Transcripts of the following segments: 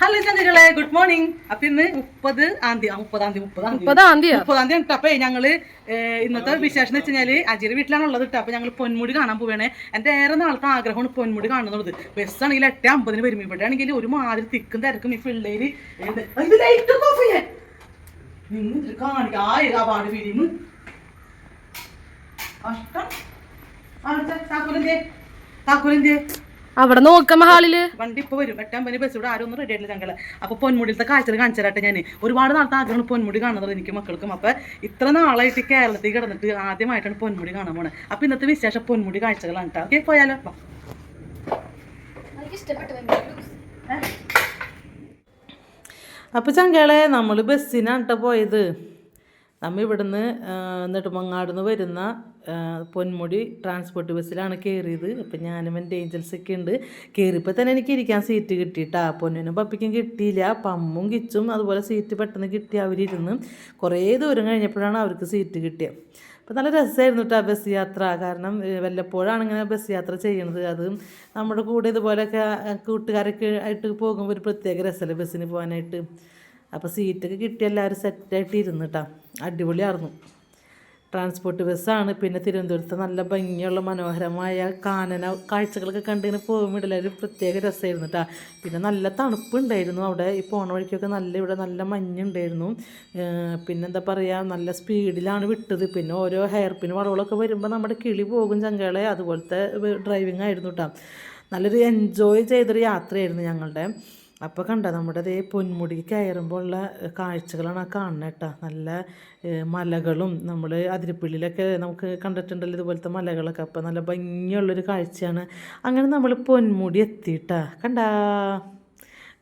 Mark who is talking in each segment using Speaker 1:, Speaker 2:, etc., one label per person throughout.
Speaker 1: Hello ചന്ദ്രകളെ good morning അപ്പൊ ഇന്ന് മുപ്പത് ആന്തി മുപ്പതാം തീയതി മുപ്പതാം തീയതി
Speaker 2: മുപ്പതാം തീയതി
Speaker 1: മുപ്പതാം തീയതി ഉണ്ട് അപ്പൊ ഞങ്ങൾ ഇന്നത്തെ വിശേഷം എന്ന് വെച്ചാൽ അജിയുടെ വീട്ടിലാണ് ഉള്ളത് അപ്പൊ ഞങ്ങൾ പൊന്മുടി കാണാൻ പോവേണേ. എന്റെ ഏറെ നാളത്തെ ആഗ്രഹമാണ് പൊന്മുടി കാണുന്നത് ബസ് ആണെങ്കിൽ എട്ട് അമ്പതിന് വരും. ഇവിടെ ആണെങ്കിൽ ഒരു മാതിരി തിക്കും തിരക്കും ഈ പിള്ളേര് കാണിക്കാം. കഷ്ടം. താക്കോലിന്റെ താക്കോലിന്റെ
Speaker 2: അവിടെ നോക്കാം ഹാളിൽ
Speaker 1: വണ്ടി ഇപ്പൊ വരും. എട്ടാമ്പനി ബസ് ഇവിടെ ആരും ഒന്നും റെഡി ആയിട്ടില്ല ഞങ്ങൾ. അപ്പൊ പൊന്മുടിയിലത്തെ കാഴ്ചകൾ കാണിച്ചു ഞാൻ ഒരുപാട് നാളത്തെ ആഗ്രഹമാണ് പൊന്മുടി കാണുന്നത് എനിക്ക് മക്കൾക്കും. അപ്പൊ ഇത്ര നാളായിട്ട് കേരളത്തിൽ കിടന്നിട്ട് ആദ്യമായിട്ടാണ് പൊന്മുടി കാണാൻ പോണത് അപ്പൊ ഇന്നത്തെ വിശേഷം പൊന്മുടി കാഴ്ചകളാണ് കേട്ടോ ഓക്കെ പോയാലോ? അപ്പൊ ചങ്കളെ നമ്മൾ ബസ്സിനാണ് കേട്ടോ പോയത്. ആ, നെടുമങ്ങാടുന്ന് വരുന്ന പൊന്മുടി ട്രാൻസ്പോർട്ട് ബസ്സിലാണ് കയറിയത് അപ്പം ഞാനും എന്റെ ഏഞ്ചൽസൊക്കെ ഉണ്ട്. കയറിയപ്പോൾ തന്നെ എനിക്ക് ഇരിക്കാൻ സീറ്റ് കിട്ടിയിട്ടാ. പൊന്നിനും പപ്പിക്കും കിട്ടിയില്ല. പമ്മും കിച്ചും അതുപോലെ സീറ്റ് പെട്ടെന്ന് കിട്ടി അവരിരുന്ന്. കുറേ ദൂരം കഴിഞ്ഞപ്പോഴാണ് അവർക്ക് സീറ്റ് കിട്ടിയത് അപ്പം നല്ല രസമായിരുന്നു കേട്ടോ ബസ് യാത്ര. കാരണം വല്ലപ്പോഴാണ് ഇങ്ങനെ ബസ് യാത്ര ചെയ്യുന്നത് അത് നമ്മുടെ കൂടെ ഇതുപോലെയൊക്കെ കൂട്ടുകാരൊക്കെ ആയിട്ട് പോകുമ്പോൾ ഒരു പ്രത്യേക രസമല്ലേ ബസ്സിന് പോകാനായിട്ട്? അപ്പോൾ സീറ്റൊക്കെ കിട്ടി എല്ലാവരും സെറ്റായിട്ട് കേട്ടോ അടിപൊളിയായിരുന്നു. ട്രാൻസ്പോർട്ട് ബസ്സാണ് പിന്നെ തിരുവനന്തപുരത്ത് നല്ല ഭംഗിയുള്ള മനോഹരമായ കാനന കാഴ്ചകളൊക്കെ കണ്ടിങ്ങനെ പോകുമ്പോൾ ഒരു പ്രത്യേക രസമായിരുന്നു കേട്ടോ പിന്നെ നല്ല തണുപ്പുണ്ടായിരുന്നു അവിടെ. ഈ പോണ വഴിക്കൊക്കെ നല്ല ഇവിടെ നല്ല മഞ്ഞുണ്ടായിരുന്നു. പിന്നെ എന്താ പറയുക നല്ല സ്പീഡിലാണ് വിട്ടത്. പിന്നെ ഓരോ ഹെയർ പിൻ വളവുകളൊക്കെ വരുമ്പോൾ നമ്മുടെ കിളി പോകും ചങ്കകളെ അതുപോലത്തെ ഡ്രൈവിംഗ് ആയിരുന്നു കേട്ടോ നല്ലൊരു എൻജോയ് ചെയ്തൊരു യാത്രയായിരുന്നു ഞങ്ങളുടെ. അപ്പോൾ കണ്ട നമ്മുടെ ദേ പൊന്മുടി കയറുമ്പോൾ ഉള്ള കാഴ്ചകളാണ് ആ കാണുന്നത് കേട്ടോ. നല്ല മലകളും നമ്മൾ അതിരപ്പള്ളിയിലൊക്കെ നമുക്ക് കണ്ടിട്ടുണ്ടല്ലോ ഇതുപോലത്തെ മലകളൊക്കെ. അപ്പോൾ നല്ല ഭംഗിയുള്ളൊരു കാഴ്ചയാണ്. അങ്ങനെ നമ്മൾ പൊന്മുടി എത്തിയിട്ടാ. കണ്ടാ?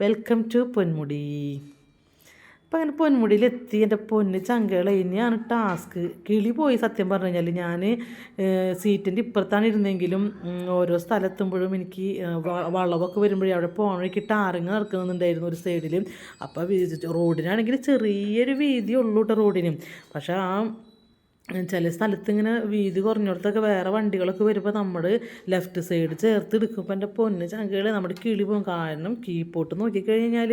Speaker 1: Welcome to Ponmudi. അപ്പം അങ്ങനെ പൊന്മുടിയിലെത്തി. എന്റെ പൊന്ന് ചങ്കകളെ. ഇനിയാണ് ടാസ്ക്. കിളി പോയി സത്യം പറഞ്ഞു കഴിഞ്ഞാൽ ഞാൻ സീറ്റിന്റെ ഇപ്പുറത്താണ് ഇരുന്നെങ്കിലും ഓരോ സ്ഥലത്തുമ്പോഴും എനിക്ക് വളവൊക്കെ വരുമ്പോഴേ അവിടെ പോകണ വഴിക്ക് ടാറിങ് നടക്കുന്നുണ്ടായിരുന്നു ഒരു സൈഡിൽ അപ്പോൾ റോഡിനാണെങ്കിൽ ചെറിയൊരു വീതി ഉള്ളൂ കേട്ടോ റോഡിന്. പക്ഷേ ആ ചില സ്ഥലത്ത് ഇങ്ങനെ വീതി കുറഞ്ഞിടത്തൊക്കെ വേറെ വണ്ടികളൊക്കെ വരുമ്പോൾ നമ്മൾ ലെഫ്റ്റ് സൈഡ് ചേർത്ത് എടുക്കുമ്പോൾ എന്റെ പൊന്ന് ചങ്കകൾ നമ്മുടെ കിളി പോകും. കാരണം കീപ്പോട്ട് നോക്കിക്കഴിഞ്ഞാൽ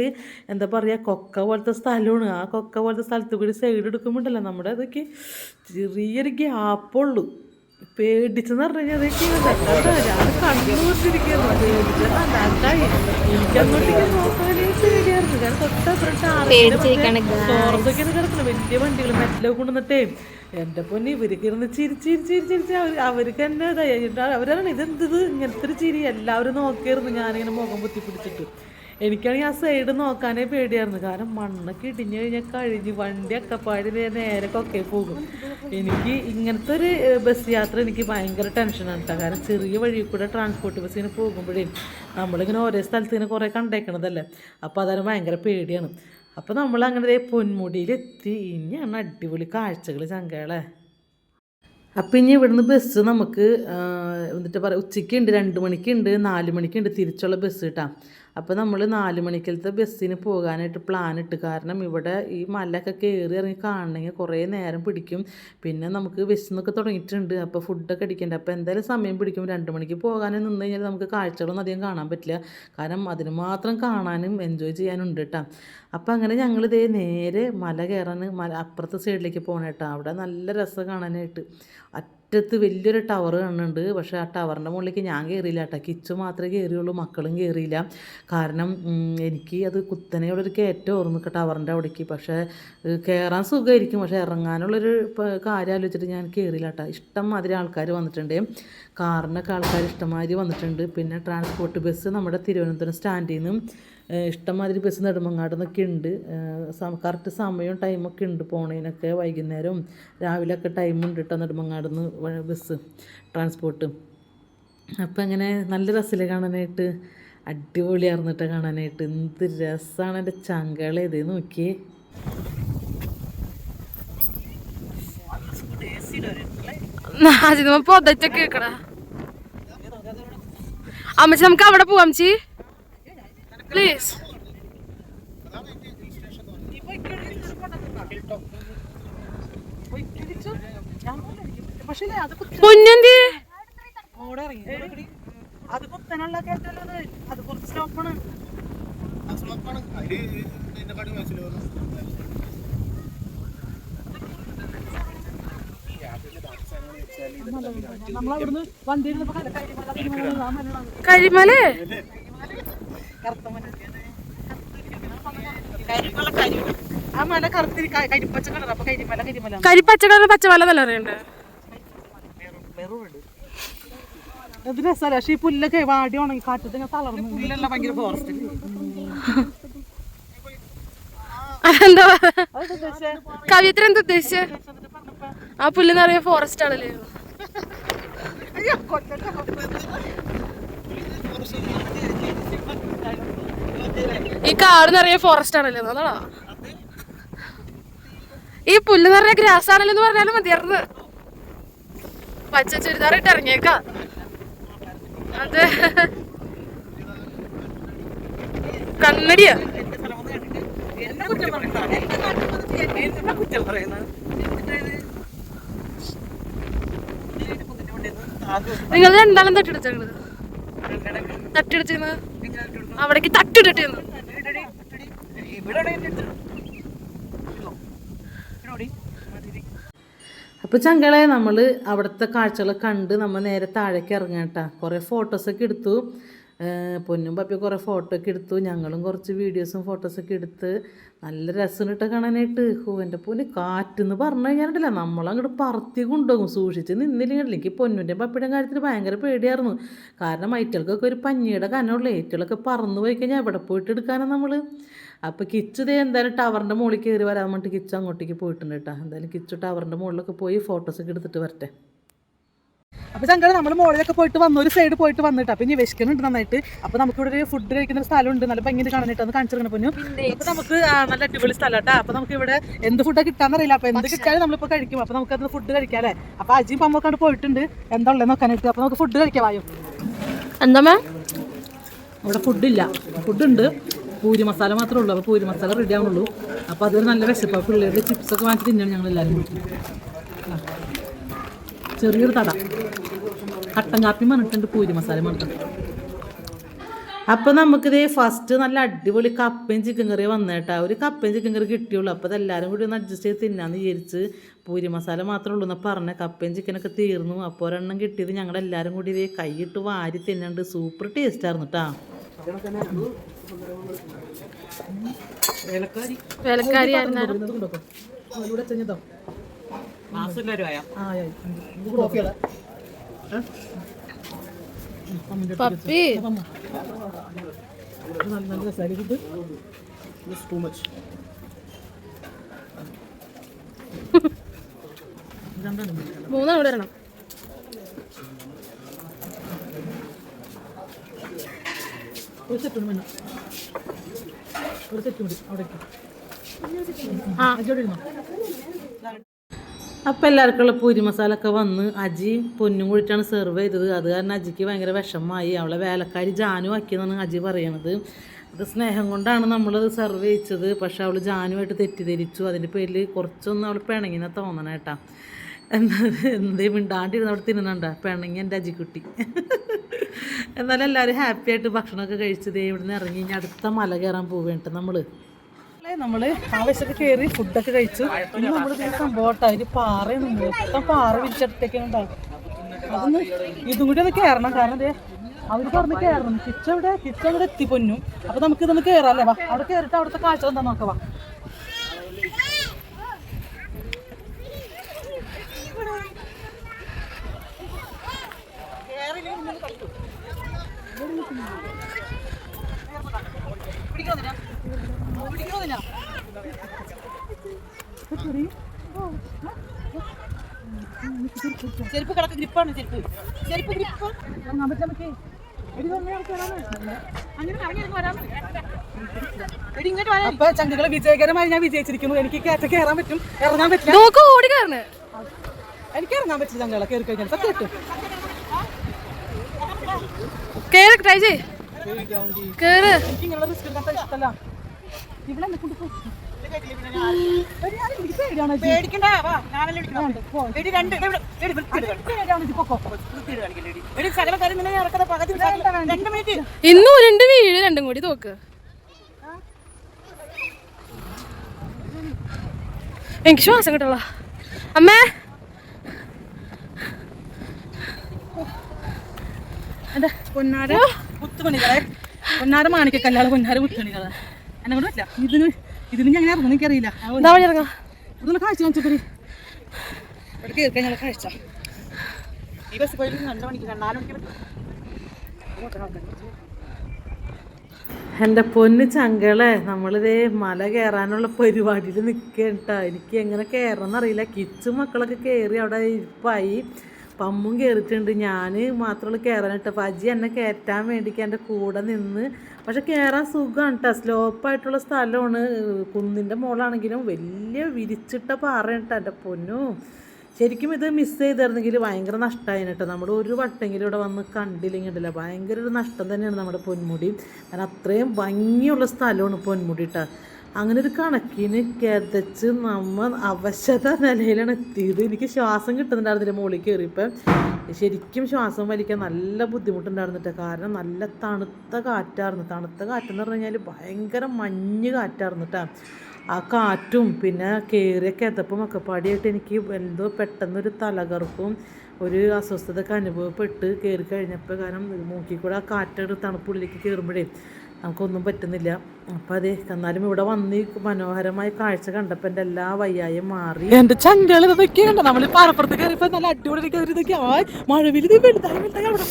Speaker 1: എന്താ പറയുക കൊക്ക പോലത്തെ സ്ഥലമാണ്. ആ കൊക്ക പോലത്തെ സ്ഥലത്ത് കൂടി സൈഡ് എടുക്കുമ്പോണ്ടല്ലോ നമ്മുടെ അതൊക്കെ ചെറിയൊരു ഗ്യാപ്പുള്ളൂ പേടിച്ചെന്ന് പറഞ്ഞു കഴിഞ്ഞാൽ അതൊക്കെ ഞാൻ കണ്ടുകൊണ്ടിരിക്കുന്നു പേടിച്ചാൽ എനിക്കങ്ങോട്ടേക്ക് നോക്കാനേ പേടിയായിരുന്നു കാരണം തൊട്ടപ്പുറം ടോറസൊക്കെയാണ് കിടക്കുന്നത് വലിയ വണ്ടികൾ മെറ്റലൊക്കെ കൊണ്ടുവന്നിട്ടേ. എന്റെ പൊന്നി ഇവർക്ക് ഇരുന്ന് ചിരി ചിരി ചിരി ചിരിച്ച് അവർ അവർക്ക് തന്നെ അവരാണ് ഇത് ഇതെന്തത് ഇങ്ങനത്തെ ഒരു ചിരി. എല്ലാവരും നോക്കിയിരുന്നു ഞാനിങ്ങനെ മുഖം കുത്തി പിടിച്ചിട്ട് എനിക്കാണെങ്കിൽ ആ സൈഡ് നോക്കാനേ പേടിയായിരുന്നു. കാരണം മണ്ണൊക്കെ ഇടിഞ്ഞു കഴിഞ്ഞാൽ കഴിഞ്ഞ് വണ്ടി അക്കപ്പാടി നേരെ കൊക്കെ പോകും. എനിക്ക് ഇങ്ങനത്തെ ഒരു ബസ് യാത്ര എനിക്ക് ഭയങ്കര ടെൻഷനാണ് കേട്ടോ കാരണം ചെറിയ വഴി കൂടെ ട്രാൻസ്പോർട്ട് ബസ്സിന് പോകുമ്പോഴേ നമ്മളിങ്ങനെ ഓരോ സ്ഥലത്ത് ഇങ്ങനെ കുറേ കണ്ടേക്കണതല്ലേ? അപ്പോൾ അതാണ് ഭയങ്കര പേടിയാണ്. അപ്പോൾ നമ്മൾ അങ്ങനെ പൊന്മുടിയിലെത്തി. ഇനിയാണ് അടിപൊളി കാഴ്ചകൾ ചങ്കകളെ അപ്പം ഇനി ഇവിടുന്ന് ബസ് നമുക്ക് എന്നിട്ട് പറയാം ഉച്ചയ്ക്കുണ്ട് രണ്ട് മണിക്കുണ്ട് നാല് മണിക്കുണ്ട് തിരിച്ചുള്ള ബസ് കിട്ടാം അപ്പോൾ നമ്മൾ നാല് മണിക്കലത്തെ ബസ്സിന് പോകാനായിട്ട് പ്ലാൻ ഇട്ട്. കാരണം ഇവിടെ ഈ മലയൊക്കെ കയറി ഇറങ്ങി കാണണമെങ്കിൽ കുറേ നേരം പിടിക്കും. പിന്നെ നമുക്ക് വിശന്നൊക്കെ തുടങ്ങിയിട്ടുണ്ട്. അപ്പോൾ ഫുഡൊക്കെ അടിക്കണ്ട. അപ്പോൾ എന്തായാലും സമയം പിടിക്കും. രണ്ട് മണിക്ക് പോകാനും നിന്ന് കഴിഞ്ഞാൽ നമുക്ക് കാഴ്ചകളൊന്നും അധികം കാണാൻ പറ്റില്ല. കാരണം അതിന് മാത്രം കാണാനും എൻജോയ് ചെയ്യാനുണ്ട് കേട്ടോ അപ്പോൾ അങ്ങനെ ഞങ്ങൾ ഇതേ നേരെ മല കയറാൻ മല അപ്പുറത്തെ സൈഡിലേക്ക് പോകണം കേട്ടോ അവിടെ നല്ല രസം കാണാനായിട്ട്. അറ്റത്ത് വലിയൊരു ടവർ കാണുന്നുണ്ട്. പക്ഷേ ആ ടവറിന്റെ മുകളിലേക്ക് ഞാൻ കയറിയില്ല കേട്ടോ. കിച്ചു മാത്രമേ കയറിയുള്ളൂ മക്കളും കയറിയില്ല കാരണം എനിക്ക് അത് കുത്തനെയുള്ളൊരു കയറ്റം ഓർന്നു ടവറിന്റെ അവിടേക്ക്. പക്ഷേ കയറാൻ സുഖമായിരിക്കും. പക്ഷേ ഇറങ്ങാനുള്ളൊരു കാര്യം ആലോചിച്ചിട്ട് ഞാൻ കയറിയില്ല കേട്ടോ. ഇഷ്ടം മാതിരി ആൾക്കാർ വന്നിട്ടുണ്ട്. കാറിനൊക്കെ ആൾക്കാർ ഇഷ്ടമാതിരി വന്നിട്ടുണ്ട്. പിന്നെ ട്രാൻസ്പോർട്ട് ബസ് നമ്മുടെ തിരുവനന്തപുരം സ്റ്റാൻഡിൽ നിന്നും ഇഷ്ടമാതിരി ബസ് നെടുമങ്ങാട് നിന്നൊക്കെ ഉണ്ട് കറക്റ്റ് സമയവും ടൈമൊക്കെ ഉണ്ട് പോണേനൊക്കെ വൈകുന്നേരവും രാവിലെയൊക്കെ ടൈമുണ്ട് കേട്ടോ നെടുമങ്ങാട് നിന്ന് ബസ് ട്രാൻസ്പോർട്ട് അപ്പം അങ്ങനെ നല്ല രസമില്ല കാണാനായിട്ട്? അടിപൊളിയായിരുന്നു കേട്ടോ കാണാനായിട്ട്. എന്ത് രസമാണ് എന്റെ ചങ്കള ഇത് നോക്കിയേ.
Speaker 2: പൊതച്ചൊക്കെ കേക്കടാ അമ്മച്ചി നമുക്ക് അവിടെ പോവാം അമ്മച്ചി. പ്ലീസ്
Speaker 1: പൊന്നന്തി അത്
Speaker 2: പൊന്നെന്തി
Speaker 1: ഓടെ ഇറങ്ങി അത് കുത്തനുള്ള കയറ്റല്ലോ അത് അത് കുറച്ച് സ്റ്റോപ്പാണ് നമ്മളവിടുന്ന് വണ്ടി
Speaker 2: കരിമല?
Speaker 1: ആ മല കറുത്തിരി കരിപ്പച്ച കളർ അപ്പൊ കരിമല കരിമല
Speaker 2: കരിപ്പച്ച കളർ പച്ചമല നല്ല അറിയണ്ട്
Speaker 1: ഇത് രസമല്ല പക്ഷെ ഈ പുല്ലൊക്കെ വാടി ഉണങ്ങി കാറ്റത്ത് ഇങ്ങനെ തളർന്നു പുല്ലെല്ലാം ഭയങ്കര ഫോറസ്റ്റ്
Speaker 2: അതെന്താ? കവിയത്ര എന്താ ഉദ്ദേശിച്ച? ആ പുല്ല് നിറയെ ഫോറസ്റ്റ് ആണല്ലേ? ഈ കാട് നിറയെ ഫോറസ്റ്റ് ആണല്ലേ അതാണോ? ഈ പുല്ല് നിറയെ ഗ്രാസ് ആണല്ലോ എന്ന് പറഞ്ഞാലും മതിയായിരുന്നു പച്ച ചുരിദാർ ഇട്ട് അത് കണ്ണടിയാ. നിങ്ങൾ രണ്ടാളും തട്ടിടിച്ചത് തട്ടിടിച്ചിരുന്നത് അവിടേക്ക് തട്ടിടിട്ടിരുന്നു
Speaker 1: അപ്പോൾ ചങ്കളെ നമ്മൾ അവിടുത്തെ കാഴ്ചകളൊക്കെ കണ്ട് നമ്മൾ നേരെ താഴേക്ക് ഇറങ്ങാട്ടാ കുറേ ഫോട്ടോസൊക്കെ എടുത്തു. പൊന്നും പപ്പി കുറേ ഫോട്ടോ ഒക്കെ എടുത്തു. ഞങ്ങളും കുറച്ച് വീഡിയോസും ഫോട്ടോസൊക്കെ എടുത്ത് നല്ല രസം ഇട്ട് കാണാനായിട്ട്. പൊന്ന് കാറ്റെന്ന് പറഞ്ഞു കഴിഞ്ഞാൽ നമ്മളങ്ങോട്ട് പറത്തി കൊണ്ടുപോകും. സൂക്ഷിച്ച് നിന്നില്ലെങ്കിൽ എനിക്ക് പൊന്നിന്റെ പപ്പിയുടെ കാര്യത്തിൽ ഭയങ്കര പേടിയായിരുന്നു. കാരണം ഐറ്റകൾക്കൊക്കെ ഒരു പഞ്ഞിയുടെ കനമുള്ള ഏറ്റുകളൊക്കെ പറന്നു പോയി കഴിഞ്ഞാൽ എവിടെ പോയിട്ട് എടുക്കാനാണ് നമ്മൾ അപ്പോൾ കിച്ചു ദേ എന്തായാലും ടവറിന്റെ മുകളിൽ കയറി വരാൻ വേണ്ടിയിട്ട് കിച്ചു അങ്ങോട്ടേക്ക് പോയിട്ടുണ്ട് കേട്ടോ. എന്തായാലും കിച്ചു ടവറിന്റെ മുകളിലൊക്കെ പോയി ഫോട്ടോസൊക്കെ എടുത്തിട്ട് വരട്ടെ. അപ്പോൾ ചങ്കള നമ്മൾ മുകളിലൊക്കെ പോയിട്ട് വന്നു ഒരു സൈഡ് പോയിട്ട് വന്നിട്ട്. അപ്പം ഇനി വിശക്കുന്നുണ്ട് നന്നായിട്ട്. അപ്പോൾ നമുക്ക് ഇവിടെ ഒരു ഫുഡ് കഴിക്കുന്ന ഒരു സ്ഥലമുണ്ട്. നല്ല ഭംഗി കാണാനായിട്ട് ഒന്ന് കാണിച്ചിരിക്കണം പൊന്നു. അപ്പോൾ നമുക്ക് നല്ല അടിപൊളി സ്ഥലം കേട്ടോ അപ്പോൾ നമുക്ക് ഇവിടെ എന്ത് ഫുഡൊക്കെ കിട്ടാന്നറിയില്ല. അപ്പോൾ എന്ത് കിട്ടിയാലും നമ്മളിപ്പോൾ കഴിക്കും. അപ്പോൾ നമുക്ക് അത് ഫുഡ് കഴിക്കാം അല്ലേ? അപ്പോൾ അജിയും പമ്മൊക്കെ പോയിട്ടുണ്ട്. എന്താ ഉള്ളത് നോക്കാനായിട്ട് അപ്പോൾ നമുക്ക് ഫുഡ് കഴിക്കാം വായോ.
Speaker 2: എന്താ മാം?
Speaker 1: ഇവിടെ ഫുഡില്ല ഫുഡുണ്ട് പൂരി മസാല മാത്രമേ ഉള്ളൂ. അപ്പോൾ പൂരി മസാല റെഡി ആവുള്ളൂ അപ്പോൾ അതൊരു നല്ല വിശപ്പാണ് പിള്ളേരുടെ ചിപ്സൊക്കെ വാങ്ങിച്ച് തിന്നാണ് ഞങ്ങൾ എല്ലാവരും. ചെറിയൊരു തട. കട്ടൻ കാപ്പി പറഞ്ഞിട്ടുണ്ട് പൂരി മസാല പറഞ്ഞിട്ടുണ്ട്. അപ്പോൾ നമുക്കിതേ ഫസ്റ്റ് നല്ല അടിപൊളി കപ്പയും ചിക്കൻ കറി വന്നേട്ടാ. ഒരു കപ്പയും ചിക്കൻ കറി കിട്ടിയുള്ളൂ. അപ്പോൾ അതെല്ലാവരും കൂടി ഒന്ന് അഡ്ജസ്റ്റ് ചെയ്ത് തിന്നാന്ന് വിചാരിച്ച് പൂരി മസാല മാത്രമേ ഉള്ളൂ എന്ന് പറഞ്ഞ കപ്പയും ചിക്കനൊക്കെ തീർന്നു. അപ്പോൾ ഒരെണ്ണം കിട്ടിയത് ഞങ്ങളെല്ലാവരും കൂടി ഇതേ കൈയിട്ട് വാരി തിന്നുണ്ട്. സൂപ്പർ ടേസ്റ്റ് ആയിരുന്നു
Speaker 2: പപ്പി. മൂന്നാണ് ഇവിടെ വരണം
Speaker 1: ഒരു സെറ്റ് മതി ഒരു സെറ്റ് മതി അവിടേക്ക്.
Speaker 2: ആ.
Speaker 1: അപ്പോൾ എല്ലാവർക്കുള്ള പൂരി മസാല ഒക്കെ വന്ന് അജി പൊന്നും കൂടിയിട്ടാണ് സെർവ് ചെയ്തത്. അത് കാരണം അജിക്ക് ഭയങ്കര വിഷമമായി. അവളെ വേലക്കാരി ജാനു ആക്കിയെന്നാണ് അജി പറയണത്. അത് സ്നേഹം കൊണ്ടാണ് നമ്മളത് സെർവ് ചെയ്യിച്ചത്. പക്ഷെ അവൾ ജാനുമായിട്ട് തെറ്റിദ്ധരിച്ചു. അതിന്റെ പേരിൽ കുറച്ചൊന്നും അവൾ പിണങ്ങിനെ തോന്നണം കേട്ടാ. എന്താ എന്തേ മിണ്ടാണ്ടിരുന്ന് അവിടെ തിന്നണ്ട പിണങ്ങി എന്റെ അജിക്കുട്ടി. എന്നാലും എല്ലാവരും ഹാപ്പി ആയിട്ട് ഭക്ഷണമൊക്കെ കഴിച്ചത് ഇവിടുന്ന് ഇറങ്ങി. ഇനി അടുത്ത മല കയറാൻ പോവേണ്ട നമ്മൾ നമ്മൾ ആവശ്യത്തിൽ കയറി ഫുഡൊക്കെ കഴിച്ചു. പിന്നെ നമ്മൾ സംഭവം ഒരു പാറയാണ് മൊത്തം പാറ വിരിച്ചെടുത്തേക്കാണ് ഉണ്ടാവും അതൊന്ന് ഇതും കൂടി ഒന്ന് കയറണം കാരണം ദേ അവർ പറഞ്ഞ് കയറണം കിച്ചൺ ഇവിടെ കിച്ചൺ ഇവിടെ എത്തി പൊന്നും. അപ്പൊ നമുക്ക് ഇതൊന്ന് കയറാം അല്ലേ? വാ അവിടെ കയറിട്ട് അവിടുത്തെ കാഴ്ച എന്താ നോക്കാം വാ. ചെരുപ്പ് കിടക്ക് ഗ്രിപ്പാണ് ചെരുപ്പ്. ചെരുപ്പ് ഗ്രിപ്പ്. അപ്പൊ ചങ്കുകളെ വിജയകരമായി ഞാൻ വിജയിച്ചിരിക്കുന്നു. എനിക്ക് കയറ്റ കയറാൻ പറ്റും. ഇറങ്ങാൻ പറ്റില്ല.
Speaker 2: നോക്ക് ഓടി കയറണ്
Speaker 1: എനിക്ക് ഇറങ്ങാൻ പറ്റില്ല ചങ്കളെ കയറി കഴിഞ്ഞാൽ സത്യം കിട്ടും.
Speaker 2: കേറ് ട്രൈ ചെയ്യേ. കേറ്
Speaker 1: എനിക്ക് ഇങ്ങനെ റിസ്ക് എടുക്കാൻ ഇഷ്ടമല്ല. ഇവിടെ
Speaker 2: ഇന്നും രണ്ട് വീട് രണ്ടും കൂടി നോക്ക്. എനിക്ക് ശ്വാസം കിട്ടള അമ്മേ.
Speaker 3: പൊന്നാര മുത്തുമണികളെ പൊന്നാര മാണിക്കല്ലാതെ പൊന്നാര മുത്തുമണികളെ എന്നെ കൊണ്ട് പറ്റില്ല ഇതിന് ഇതിന് ഞാൻ ഇറങ്ങും എനിക്കറിയില്ല
Speaker 2: എന്താ വഴി ഇറങ്ങാം.
Speaker 3: ഇതൊന്ന് കാഴ്ച കാണിച്ചോരി ഇവിടെ കയറി കഴിഞ്ഞാൽ കാഴ്ച. ഈ ബസ് പോയി രണ്ട് മണിക്ക് മണിക്ക്
Speaker 1: എന്റെ പൊന്ന് ചങ്കളെ നമ്മളിതേ മല കയറാനുള്ള പരിപാടിയിൽ നിൽക്കേണ്ട. എനിക്ക് എങ്ങനെ കയറണം അറിയില്ല കിച്ചു മക്കളൊക്കെ കേറി അവിടെ ഇരിപ്പായി. പമ്മും കയറിയിട്ടുണ്ട് ഞാൻ മാത്രമുള്ള അപ്പം അജി എന്നെ കയറ്റാൻ വേണ്ടിക്ക് എന്റെ കൂടെ നിന്ന് പക്ഷെ കയറാൻ സുഖമാണ് കേട്ടോ സ്ലോപ്പായിട്ടുള്ള സ്ഥലമാണ്. കുന്നിന്റെ മുകളാണെങ്കിലും വലിയ വിരിച്ചിട്ട പാറയാണ് കേട്ടോ എന്റെ പൊന്നു. ശരിക്കും ഇത് മിസ് ചെയ്തിരുന്നെങ്കിൽ ഭയങ്കര നഷ്ടമായിരുന്നു കേട്ടോ നമ്മൾ ഒരു വട്ടെങ്കിലും ഇവിടെ വന്ന് കണ്ടില്ലെങ്കിൽ ഉണ്ടല്ലോ ഭയങ്കര ഒരു നഷ്ടം തന്നെയാണ് നമ്മുടെ പൊന്മുടി. കാരണം അത്രയും ഭംഗിയുള്ള സ്ഥലമാണ് പൊന്മുടി കേട്ടോ അങ്ങനെ ഒരു കണക്കിന് കിതച്ച് നമ്മൾ അവശത നിലയിലാണ് എത്തിയത്. എനിക്ക് ശ്വാസം കിട്ടുന്നുണ്ടായിരുന്നില്ല മുകളിൽ കയറിയപ്പം ശരിക്കും ശ്വാസം വലിക്കാൻ നല്ല ബുദ്ധിമുട്ടുണ്ടായിരുന്നിട്ട് കാരണം നല്ല തണുത്ത കാറ്റായിരുന്നു. തണുത്ത കാറ്റെന്ന് പറഞ്ഞു കഴിഞ്ഞാൽ ഭയങ്കര മഞ്ഞ് കാറ്റായിരുന്നു കേട്ടോ ആ കാറ്റും പിന്നെ കയറിയ കിതപ്പും ഒക്കെ പാടിയായിട്ട് എനിക്ക് എന്തോ പെട്ടെന്നൊരു തലകറുപ്പും ഒരു അസ്വസ്ഥതയൊക്കെ അനുഭവപ്പെട്ട് കയറി കഴിഞ്ഞപ്പോൾ കാരണം മൂക്കിൽ കൂടെ ആ കാറ്റൊരു തണുപ്പുള്ളിലേക്ക് കയറുമ്പോഴേ നമുക്കൊന്നും പറ്റുന്നില്ല. അപ്പോൾ അതെ എന്നാലും ഇവിടെ വന്ന് മനോഹരമായി കാഴ്ച കണ്ടപ്പോൾ എന്റെ എല്ലാ വയ്യായും മാറി.
Speaker 3: എന്റെ ചങ്കൾ ഇതൊക്കെ കണ്ട? നമ്മൾ പാറപ്പുറത്ത് കയറിപ്പോ നല്ല അടിപൊളി ഇതൊക്കെ. ആ മഴവിൽ വലുതായി വലുതായി അവിടെ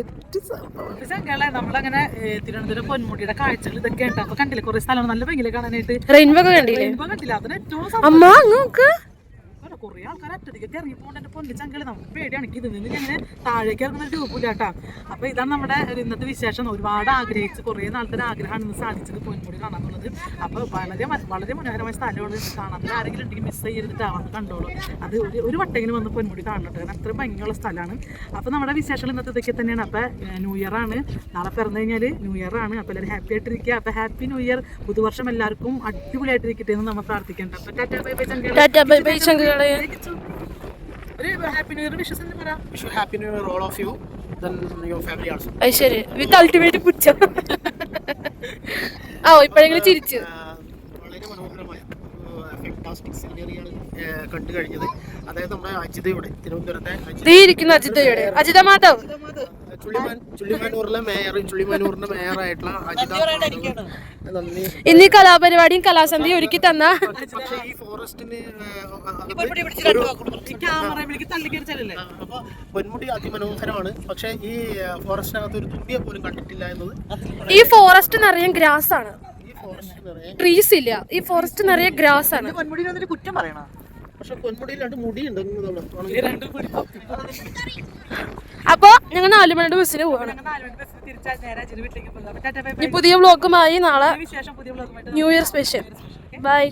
Speaker 3: എത്തി സൂപ്പറായിട്ട് കാണാൻ നമ്മളങ്ങനെ തിരുവനന്തപുരം പൊന്മുടിയുടെ കാഴ്ചകൾ ഇതൊക്കെ ഉണ്ട് അപ്പൊ കണ്ടില്ലേ? കുറെ നല്ല ഭംഗിയിലെ കാണാനായിട്ട്.
Speaker 2: റെയിൻബോ കണ്ടില്ലേ?
Speaker 3: റെയിൻബോ കണ്ടില്ല? അതിന് ഏറ്റവും അല്ല, കുറേ ആൾക്കാർ ഒറ്റയ്ക്ക് ഇറങ്ങിപ്പോണ്ട് എന്റെ പൊന്നു ചങ്കളി നമുക്ക് പേടിയാണ്. ഇത് നിന്ന് ഇങ്ങനെ താഴേക്ക് ഇറങ്ങുന്ന രൂപമില്ല കേട്ടാ. അപ്പൊ ഇതാണ് നമ്മുടെ ഇന്നത്തെ വിശേഷം. ഒരുപാട് ആഗ്രഹിച്ച് കുറേ നാളത്തെ ആഗ്രഹമാണ് ഇന്ന് സാധിച്ചത് പൊന്മുടി കാണാന്നുള്ളത്. അപ്പോൾ വളരെ വളരെ മനോഹരമായ സ്ഥലമാണ് കാണാൻ. ആരെങ്കിലും ഉണ്ടെങ്കിൽ മിസ് ചെയ്തിട്ട് വന്ന് കണ്ടോളൂ. അത് ഒരു ഒരു വട്ടെങ്കിലും വന്ന് പൊന്മുടി കാണണം കാരണം അത്രയും ഭംഗിയുള്ള സ്ഥലമാണ് അപ്പോൾ നമ്മുടെ വിശേഷങ്ങൾ ഇന്നത്തെ ഇതൊക്കെ തന്നെയാണ്. അപ്പോൾ ന്യൂ ഇയർ ആണ്. നാളെ പിറന്നു കഴിഞ്ഞാൽ ന്യൂ ഇയർ ആണ്. അപ്പോൾ എല്ലാവരും ഹാപ്പി ആയിട്ടിരിക്കുക. അപ്പോൾ ഹാപ്പി ന്യൂ ഇയർ. പുതുവർഷം എല്ലാവർക്കും അടിപൊളിയായിട്ടിരിക്കട്ടെ എന്ന് നമ്മൾ പ്രാർത്ഥിക്കേണ്ട. അപ്പോൾ ടാറ്റാ ബൈ ബൈ ചങ്കളി. ഒരു ഹാപ്പി ന്യൂ ഇയർ വിഷസ് എന്ന് പറയാം
Speaker 4: wish happy new year year of you you then your family also.
Speaker 2: അത് ശരി. വിത്ത് അൾട്ടിമേറ്റ് പുച്ഛ ആ ഇപ്പോഴെങ്കിലും ചിരിച്ചു.
Speaker 4: ഫാന്റാസ്റ്റിക് സീനറിയാണ് കണ്ടു കഴിഞ്ഞത്. അതായത് നമ്മുടെ അജിതയുടെ തിരുവനന്തപുരത്തെ
Speaker 2: അജിതയുടെ. അജിത മാധവ്.
Speaker 4: മേയർ അജിത
Speaker 2: ഇന്ന് ഈ കലാപരിപാടിയും കലാസന്ധ്യയും ഒരുക്കി തന്ന
Speaker 4: പക്ഷേ ഈ ഫോറസ്റ്റിന് പൊന്മുടി അതിമനോഹരമാണ്. പക്ഷേ ഈ ഫോറസ്റ്റിനകത്ത് ഒരു തുമ്പിയെ പോലും കണ്ടിട്ടില്ല എന്നത്
Speaker 2: ഈ ഫോറസ്റ്റ് നിറയെ ഗ്രാസ് ആണ് ട്രീസ് ഇല്ല. ഈ ഫോറസ്റ്റ് നിറയെ ഗ്രാസ് ആണ്.
Speaker 3: കുറ്റം പറയണ?
Speaker 4: പക്ഷെ പൊന്മുടിയിൽ രണ്ട് മുടിയുണ്ട്
Speaker 2: അപ്പൊ ഞങ്ങൾ നാലുമണിയുടെ ബസ്സിന് പോവാണ്. ഈ പുതിയ ബ്ലോക്കുമായി നാളെ ന്യൂ ഇയർ സ്പെഷ്യൽ ബൈ